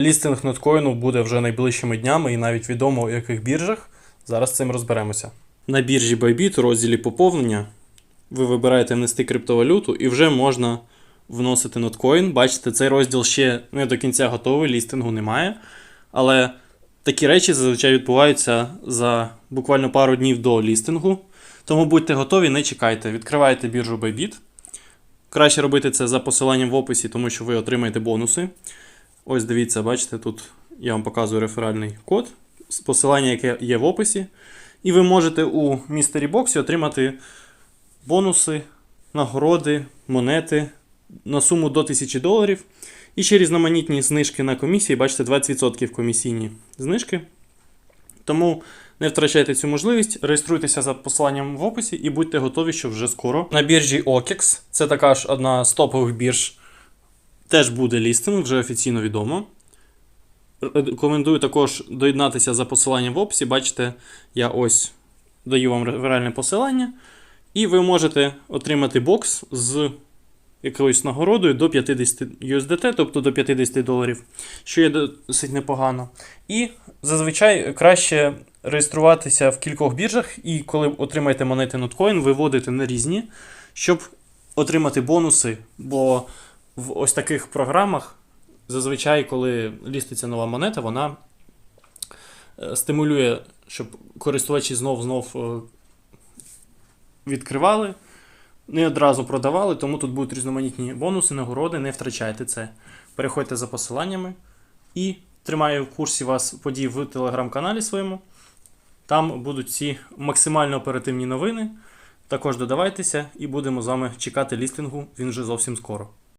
Лістинг ноткоїну буде вже найближчими днями і навіть відомо у яких біржах. Зараз цим розберемося. На біржі Bybit у розділі поповнення ви вибираєте внести криптовалюту і вже можна вносити ноткоін. Бачите, цей розділ ще не до кінця готовий, лістингу немає. Але такі речі зазвичай відбуваються за буквально пару днів до лістингу. Тому будьте готові, не чекайте. Відкриваєте біржу Bybit. Краще робити це за посиланням в описі, тому що ви отримаєте бонуси. Ось дивіться, бачите, тут я вам показую реферальний код, посилання, яке є в описі. І ви можете у містері боксі отримати бонуси, нагороди, монети на суму до 1000 доларів. І ще різноманітні знижки на комісії, бачите, 20% комісійні знижки. Тому не втрачайте цю можливість, реєструйтеся за посиланням в описі і будьте готові, що вже скоро. На біржі OKEX, це така ж одна з топових бірж, теж буде лістинг, вже офіційно відомо. Рекомендую також доєднатися за посиланням в описі. Бачите, я ось даю вам реальне посилання, і ви можете отримати бокс з якоюсь нагородою до 50 USDT, тобто до 50 доларів, що є досить непогано. І зазвичай краще реєструватися в кількох біржах, і коли отримаєте монети Notcoin, виводити на різні, щоб отримати бонуси. Бо в ось таких програмах зазвичай, коли ліститься нова монета, вона е, стимулює, щоб користувачі знов-знов е, відкривали, не одразу продавали, тому тут будуть різноманітні бонуси, нагороди, не втрачайте це. Переходьте за посиланнями і тримаю в курсі вас подій в телеграм-каналі своєму. Там будуть всі максимально оперативні новини. Також додавайтеся і будемо з вами чекати лістингу. Він вже зовсім скоро.